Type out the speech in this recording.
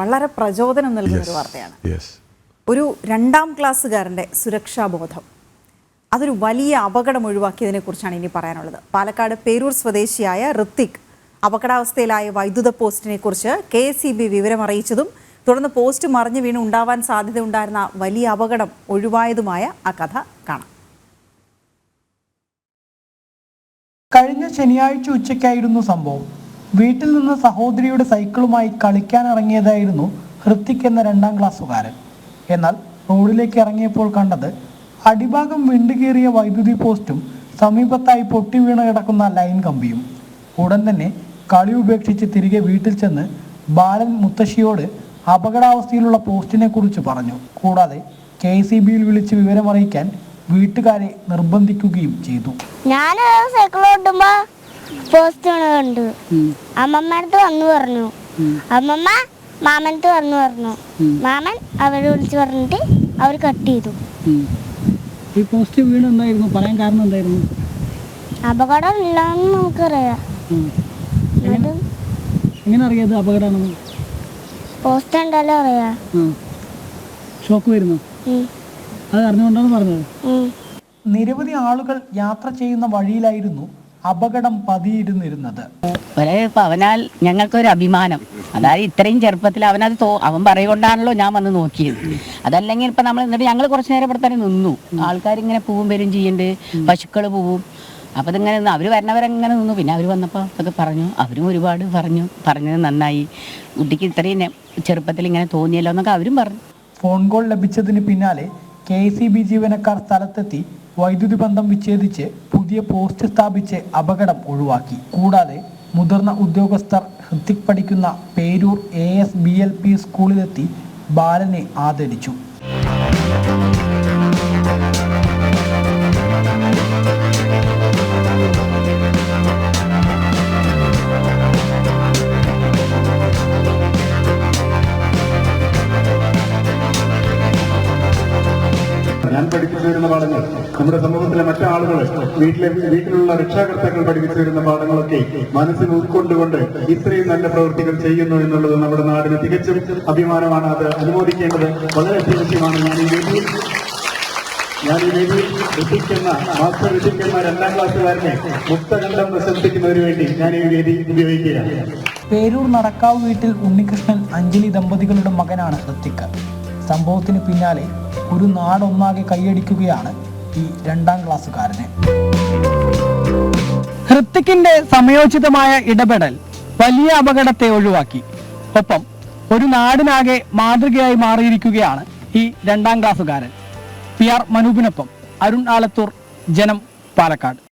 വളരെ പ്രചോദനം നൽകുന്ന ഒരു വാർത്തയാണ്. ഒരു രണ്ടാം ക്ലാസ്സുകാരന്റെ സുരക്ഷാബോധം. അതൊരു വലിയ അപകടം ഒഴിവാക്കിയതിനെ കുറിച്ചാണ് ഇനി പറയാനുള്ളത്. പാലക്കാട് പേരൂർ സ്വദേശിയായ ഋത്തിക് അപകടാവസ്ഥയിലായ വൈദ്യുത പോസ്റ്റിനെ കുറിച്ച് കെ എസ് ഇ ബി വിവരമറിയിച്ചതും തുടർന്ന് പോസ്റ്റ് മറിഞ്ഞു വീണ് ഉണ്ടാവാൻ സാധ്യതയുണ്ടായിരുന്ന വലിയ അപകടം ഒഴിവായതുമായ ആ കഥ കാണാം. കഴിഞ്ഞ ശനിയാഴ്ച ഉച്ചയ്ക്കായിരുന്നു സംഭവം. വീട്ടിൽ നിന്ന് സഹോദരിയുടെ സൈക്കിളുമായി കളിക്കാൻ ഇറങ്ങിയതായിരുന്നു ഹൃത്തിക് എന്ന രണ്ടാം ക്ലാസ്സുകാരൻ. എന്നാൽ റോഡിലേക്ക് ഇറങ്ങിയപ്പോൾ കണ്ടത് അടിഭാഗം വിണ്ടുകീറിയ വൈദ്യുതി പോസ്റ്റും സമീപത്തായി പൊട്ടി വീണ് കിടക്കുന്ന ലൈൻ കമ്പിയും. ഉടൻ തന്നെ കളി ഉപേക്ഷിച്ച് തിരികെ വീട്ടിൽ ചെന്ന് ബാലൻ മുത്തശ്ശിയോട് അപകടാവസ്ഥയിലുള്ള പോസ്റ്റിനെ കുറിച്ച് പറഞ്ഞു. കൂടാതെ കെ സി ബിയിൽ വിളിച്ച് വിവരമറിയിക്കാൻ വീട്ടുകാരെ നിർബന്ധിക്കുകയും ചെയ്തു. ഞാൻ സൈക്കിൾ പോസ്റ്റ് കണ്ടു അമ്മമ്മടുത്ത് വന്നു പറഞ്ഞു. അമ്മമ്മ മാമനത്ത് വന്നു പറഞ്ഞു. മാമൻ അവരെ വിളിച്ചു പറഞ്ഞിട്ട് അവർ കട്ട് ചെയ്തു. ഈ പോസ്റ്റ് വീണ് എന്തായിരുന്നു? പറയാൻ കാരണം എന്തായിരുന്നു? അപകടം ഇല്ലെന്ന് നമുക്കറിയാം. എങ്ങനെ? അറിയാത് അപകടമാണെന്ന്? പോസ്റ്റ് കണ്ടാലും അറിയാ. ഷോക്ക് വരുന്നു? അത് അറിഞ്ഞുകൊണ്ടാണ് പറഞ്ഞത്. നിരവധി ആളുകൾ യാത്ര ചെയ്യുന്ന വഴിയിലായിരുന്നു അപകടം പതിയിരുന്നിരുന്നത്. ഒരേ അവനാൽ ഞങ്ങൾക്കൊരു അഭിമാനം. അതായത് ഇത്രയും ചെറുപ്പത്തിൽ അവനത് തോ അവൻ പറയുകൊണ്ടാണല്ലോ ഞാൻ വന്ന് നോക്കിയത്. അതല്ലെങ്കിൽ ഇപ്പൊ നമ്മൾ എന്നിട്ട് ഞങ്ങൾ കുറച്ചു നേരം ഇവിടെ തന്നെ നിന്നു. ആൾക്കാരിങ്ങനെ പൂവും വരും ചെയ്യുന്നുണ്ട് പശുക്കൾ പോവും. അപ്പൊ ഇതിങ്ങനെ നിന്ന് അവർ വരണവരങ്ങനെ നിന്നു. പിന്നെ അവർ വന്നപ്പോൾ അതൊക്കെ പറഞ്ഞു. അവരും ഒരുപാട് പറഞ്ഞു. പറഞ്ഞത് നന്നായി. കുട്ടിക്ക് ഇത്രയും ചെറുപ്പത്തിൽ ഇങ്ങനെ തോന്നിയല്ലോ എന്നൊക്കെ അവരും പറഞ്ഞു. ഫോൺ കോൾ ലഭിച്ചതിന് പിന്നാലെ കെ സി ബി ജീവനക്കാർ സ്ഥലത്തെത്തി വൈദ്യുതി ബന്ധം വിച്ഛേദിച്ച് പുതിയ പോസ്റ്റ് സ്ഥാപിച്ച് അപകടം ഒഴിവാക്കി. കൂടാതെ മുതിർന്ന ഉദ്യോഗസ്ഥർ ഹൃത്തിക് പഠിക്കുന്ന Peroor A S B L P സ്കൂളിലെത്തി ബാലനെ ആദരിച്ചു. ഞാൻ പഠിപ്പിച്ചു വരുന്ന പാഠങ്ങൾ നമ്മുടെ സമൂഹത്തിലെ മറ്റാളുകൾ വീട്ടിലെ വീട്ടിലുള്ള രക്ഷാകർത്താക്കൾ പഠിപ്പിച്ചു വരുന്ന പാഠങ്ങളൊക്കെ മനസ്സിൽ ഉൾക്കൊണ്ടുകൊണ്ട് ഇത്രയും നല്ല പ്രവൃത്തികൾ ചെയ്യുന്നു എന്നുള്ളത് നമ്മുടെ നാടിന് തികച്ചും അഭിമാനമാണ്. അത് അനുമോദിക്കേണ്ടത് വളരെ അത്യാവശ്യമാണ്. ഞാൻ ഈ വേദിയിൽ ഞാൻ ഈ വേദിയിൽ ഋതിക്കുന്ന മാസ്റ്റർ ഋതിക്കുന്ന രണ്ടാം ക്ലാസ്സുകാരനെ മുക്തകണ്ഠം പ്രശംസിക്കുന്നതിന് വേണ്ടി ഞാൻ ഈ വേദി ഉപയോഗിക്കുകയാണ്. പേരൂർ നടക്കാവ് വീട്ടിൽ ഉണ്ണികൃഷ്ണൻ അഞ്ജലി ദമ്പതികളുടെ മകനാണ് ഹൃത്തിക്. സംഭവത്തിന് പിന്നാലെ ഒരു നാടൊന്നാകെ കൈയടിക്കുകയാണ് ഈ രണ്ടാം ക്ലാസ്സുകാരനെ. ഹൃത്തിക്കിന്റെ സമയോചിതമായ ഇടപെടൽ വലിയ അപകടത്തെ ഒഴിവാക്കി. ഒപ്പം ഒരു നാടിനാകെ മാതൃകയായി മാറിയിരിക്കുകയാണ് ഈ രണ്ടാം ക്ലാസ്സുകാരൻ. പി ആർ മനൂപിനൊപ്പം അരുൺ ആലത്തൂർ ജനം പാലക്കാട്.